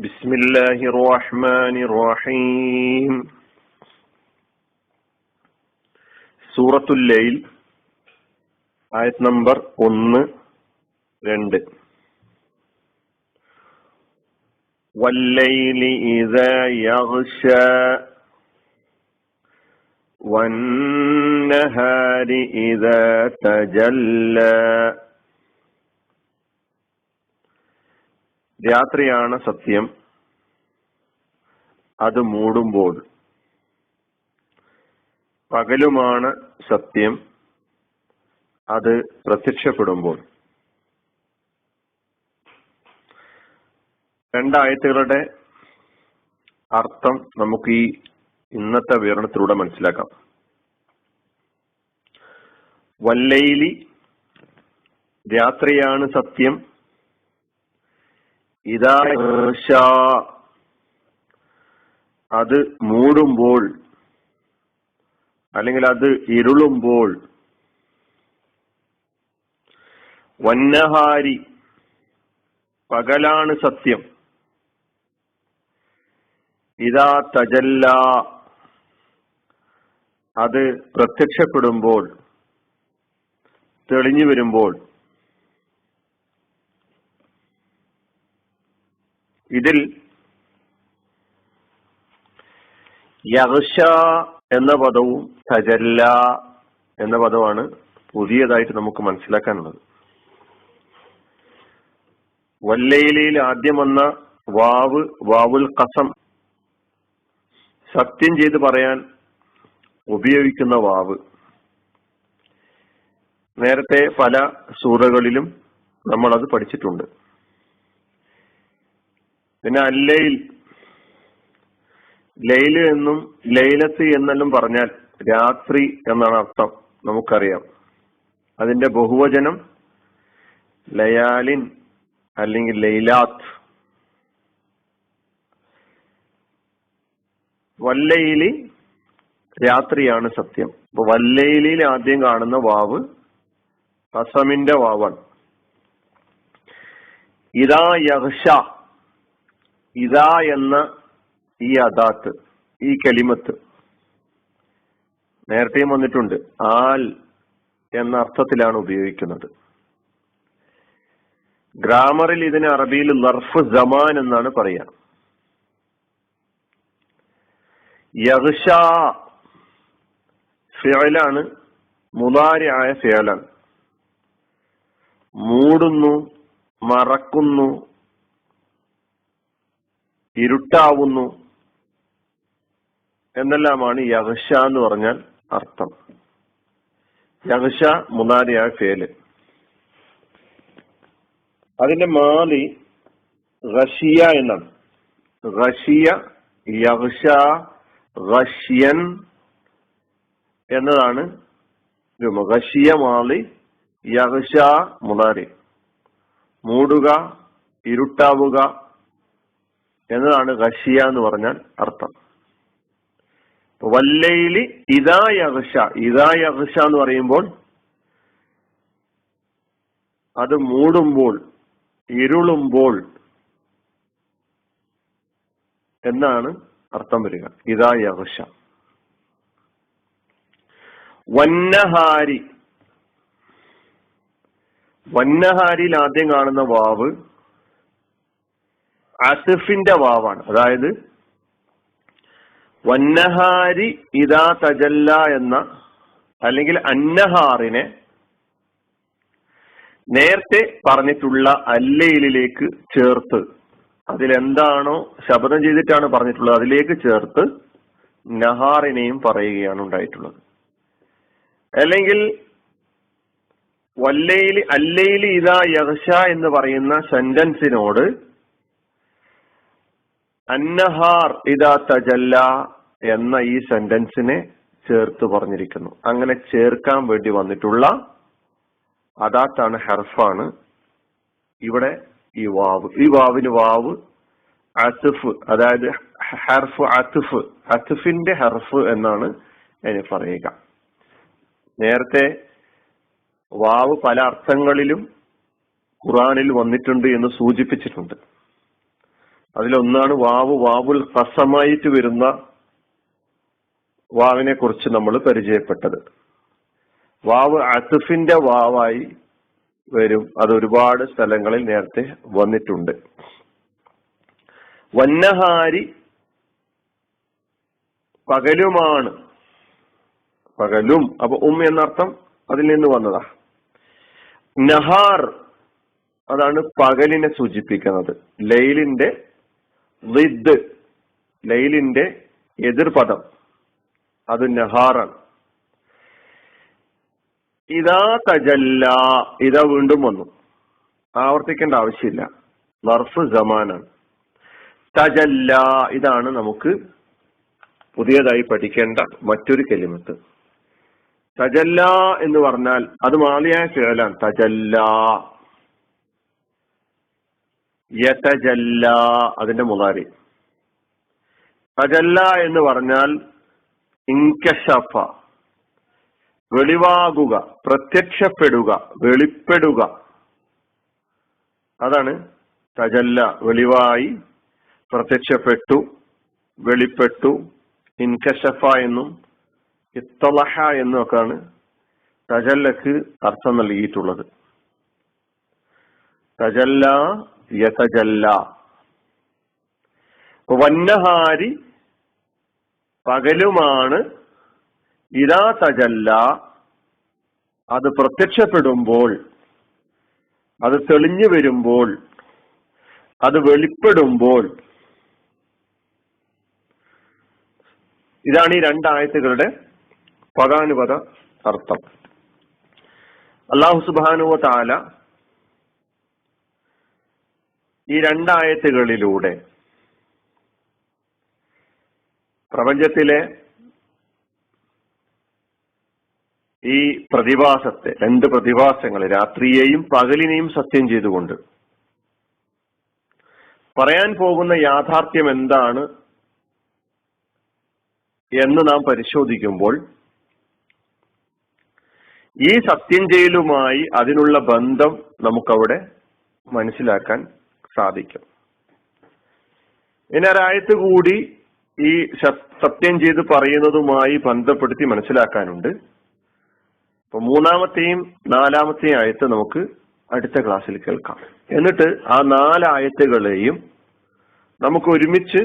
بسم الله الرحمن الرحيم സൂറത്തുൽ ലൈൽ ആയത് നമ്പർ ഒന്ന് രണ്ട് والليل إذا يغشى والنهار إذا تجلى രാത്രിയാണ് സത്യം. അത് മൂടുമ്പോൾ. പകലുമാണ് സത്യം. അത് പ്രത്യക്ഷപ്പെടുമ്പോൾ. രണ്ടായത്തുകളുടെ അർത്ഥം നമുക്ക് ഈ ഇന്നത്തെ വിവരണത്തിലൂടെ മനസ്സിലാക്കാം. വല്ലയിലി രാത്രിയാണ് സത്യം. ഇതാ അത് മൂടുമ്പോൾ അല്ലെങ്കിൽ അത് ഇരുളുമ്പോൾ. വന്നഹാരി പകലാണ് സത്യം. ഇതാ തജല്ല. അത് പ്രത്യക്ഷപ്പെടുമ്പോൾ തെളിഞ്ഞു വരുമ്പോൾ. ഇതിൽ യഹ്ഷ എന്ന പദവും തജല്ല എന്ന പദമാണ് പുതിയതായിട്ട് നമുക്ക് മനസ്സിലാക്കാനുള്ളത്. വല്ലയിലയിൽ ആദ്യം വന്ന വാവ് വാവുൽ കസം സത്യം ചെയ്ത് പറയാൻ ഉപയോഗിക്കുന്ന വാവ്. നേരത്തെ പല സൂറകളിലും നമ്മൾ അത് പഠിച്ചിട്ടുണ്ട്. പിന്നെ അല്ലയിൽ ലൈൽ എന്നും ലൈലത്ത് എന്നെല്ലാം പറഞ്ഞാൽ രാത്രി എന്നാണ് അർത്ഥം നമുക്കറിയാം. അതിന്റെ ബഹുവചനം ലയാലിൻ അല്ലെങ്കിൽ ലൈലാത്ത്. വല്ലയിലി രാത്രിയാണ് സത്യം. അപ്പൊ വല്ലയിലിൽ ആദ്യം കാണുന്ന വാവ് കസമിന്റെ വാവാണ്. ഇതാ യഹ്ഷ. ഇതാ എന്ന ഈ അദാത്ത് ഈ കലിമത്ത് നേരത്തെയും വന്നിട്ടുണ്ട്. ആൽ എന്ന അർത്ഥത്തിലാണ് ഉപയോഗിക്കുന്നത്. ഗ്രാമറിൽ ഇതിന് അറബിയിൽ ലർഫ് ജമാൻ എന്നാണ് പറയാ. യഹ്ഷ ഫിയലാണ് മുതാരിയായ ഫിയലാണ് മൂടുന്നു മറക്കുന്നു ഇരുട്ടാവുന്നു എന്നെല്ലാമാണ് യഹഷ എന്ന് പറഞ്ഞാൽ അർത്ഥം. യഹഷ മുനാരിയായ ഫേൽ. അതിന്റെ മാലി റഷിയ എന്നാണ്. റഷിയ യഹഷ റഷ്യൻ എന്നതാണ് റഷിയ മാലി യഹഷ മുനാരി മൂടുക ഇരുട്ടാവുക എന്നതാണ് ഖഷിയ എന്ന് പറഞ്ഞാൽ അർത്ഥം. വല്ലയിലി ഇതാ യഹ്ഷ ഇതാ യഹ്ഷ എന്ന് പറയുമ്പോൾ അത് മൂടുമ്പോൾ ഇരുളുമ്പോൾ എന്നാണ് അർത്ഥം വരിക. ഇതാ യഹ്ഷ വന്നഹാരി. വന്നഹാരിയിൽ ആദ്യം കാണുന്ന വാവ് അസിഫിന്റെ വാവാണ്. അതായത് വന്നഹാരി ഇതാ തജല്ല എന്ന അല്ലെങ്കിൽ അന്നഹാറിനെ നേരത്തെ പറഞ്ഞിട്ടുള്ള അല്ലയിലേക്ക് ചേർത്ത് അതിലെന്താണോ ശബ്ദം ചെയ്തിട്ടാണ് പറഞ്ഞിട്ടുള്ളത് അതിലേക്ക് ചേർത്ത് നഹാറിനെയും പറയുകയാണ് ഉണ്ടായിട്ടുള്ളത്. അല്ലെങ്കിൽ വല്ലയിൽ അല്ലയിൽ ഇതാ യഹ്ഷ എന്ന് പറയുന്ന സെന്റൻസിനോട് അന്നഹാർ ഇതാ തജല്ല എന്ന ഈ സെന്റൻസിനെ ചേർത്ത് പറഞ്ഞിരിക്കുന്നു. അങ്ങനെ ചേർക്കാൻ വേണ്ടി വന്നിട്ടുള്ള അദാത്താണ് ഹെർഫാണ്. ഇവിടെ ഈ വാവ്. ഈ വാവിന് വാവ് അസുഫ് അതായത് ഹെർഫ് അത്തുഫ് അത്തുഫിന്റെ ഹെർഫ് എന്നാണ് അതിന് പറയുക. നേരത്തെ വാവ് പല അർത്ഥങ്ങളിലും ഖുറാനിൽ വന്നിട്ടുണ്ട് എന്ന് സൂചിപ്പിച്ചിട്ടുണ്ട്. അതിലൊന്നാണ് വാവ്. വാവുൽ ഹസമായിട്ട് വരുന്ന വാവിനെ കുറിച്ച് നമ്മൾ പരിചയപ്പെട്ടത്. വാവ് അസുഫിന്റെ വാവായി വരും. അത് ഒരുപാട് സ്ഥലങ്ങളിൽ നേരത്തെ വന്നിട്ടുണ്ട്. വന്നഹാരി പകലുമാണ്. പകലും. അപ്പൊ ഉം എന്നർത്ഥം അതിൽ നിന്ന് വന്നതാ. നഹാർ അതാണ് പകലിനെ സൂചിപ്പിക്കുന്നത്. ലൈലിന്റെ വിദ് ലൈലിന്റെ എതിർപദം. അത് നഹാറാണ്. ഇതാ തജല്ല ഇതാ വീണ്ടും വന്നു. ആവർത്തിക്കേണ്ട ആവശ്യമില്ല. വർഫ് ജമാനാണ് തജല്ല ഇതാണ് നമുക്ക് പുതിയതായി പഠിക്കേണ്ട മറ്റൊരു കെലിമത്ത്. തജല്ല എന്ന് പറഞ്ഞാൽ അത് മാളിയായ കേളാണ് തജല്ല. യതജല്ല അതിന്റെ മുതാരി. തജല്ല എന്ന് പറഞ്ഞാൽ ഇൻകഷഫ വെളിവാകുക പ്രത്യക്ഷപ്പെടുക വെളിപ്പെടുക. അതാണ് തജല്ല വെളിവായി പ്രത്യക്ഷപ്പെട്ടു വെളിപ്പെട്ടു ഇൻകഷഫ എന്നും ഇത്തലഹ എന്നും ഒക്കെയാണ് തജല്ലക്ക് അർത്ഥം നൽകിയിട്ടുള്ളത്. തജല്ല യതജല്ല വന്നഹാരി പകലുമാണ് ഇതാ തജല്ല അത് പ്രത്യക്ഷപ്പെടുമ്പോൾ അത് തെളിഞ്ഞു വരുമ്പോൾ അത് വെളിപ്പെടുമ്പോൾ. ഇതാണ് ഈ രണ്ടായത്തുകളുടെ പദാനുപത അർത്ഥം. അള്ളാഹു സുബാനുവ താല ഈ രണ്ടായത്തുകളിലൂടെ. പ്രപഞ്ചത്തിലെ ഈ പ്രതിഭാസത്തെ രണ്ട് പ്രതിഭാസങ്ങൾ രാത്രിയെയും പകലിനെയും സത്യം ചെയ്തുകൊണ്ട്. പറയാൻ പോകുന്ന യാഥാർത്ഥ്യം എന്താണ് എന്ന് നാം പരിശോധിക്കുമ്പോൾ ഈ സത്യം ചെയ്യലുമായി അതിനുള്ള ബന്ധം നമുക്കവിടെ മനസ്സിലാക്കാൻ സാധിക്കും. ഇനി കൂടി ഈ സത്യം ചെയ്ത് പറയുന്നതുമായി ബന്ധപ്പെടുത്തി മനസ്സിലാക്കാനുണ്ട്. അപ്പൊ മൂന്നാമത്തെയും നാലാമത്തെയും ആയത്ത് നമുക്ക് അടുത്ത ക്ലാസ്സിൽ കേൾക്കാം. എന്നിട്ട് ആ നാലായത്തുകളെയും നമുക്ക് ഒരുമിച്ച്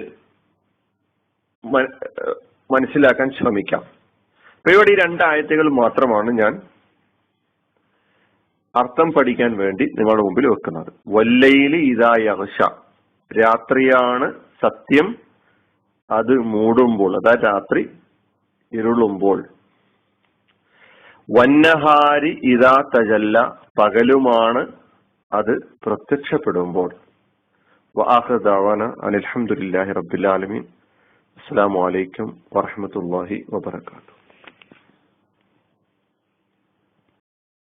മനസ്സിലാക്കാൻ ശ്രമിക്കാം. അപ്പൊ ഇവിടെ ഈ രണ്ടായത്തുകൾ മാത്രമാണ് ഞാൻ അർത്ഥം പഠിക്കാൻ വേണ്ടി നിങ്ങളുടെ മുമ്പിൽ വെക്കുന്നത്. വല്ലയിൽ അവശ രാത്രിയാണ് സത്യം. അത് മൂടുമ്പോൾ അതായത് രാത്രി ഇരുളുമ്പോൾ. വന്നഹാരി ഇതാ തജല്ല. പകലുമാണ് അത് പ്രത്യക്ഷപ്പെടുമ്പോൾ. വാഹദാവാന അനിൽഹമുല്ലാഹി റബ്ബുലാലമീൻ അസ്സാം വലൈക്കും വറഹമത്തല്ലാഹി വബർക്കാത്തു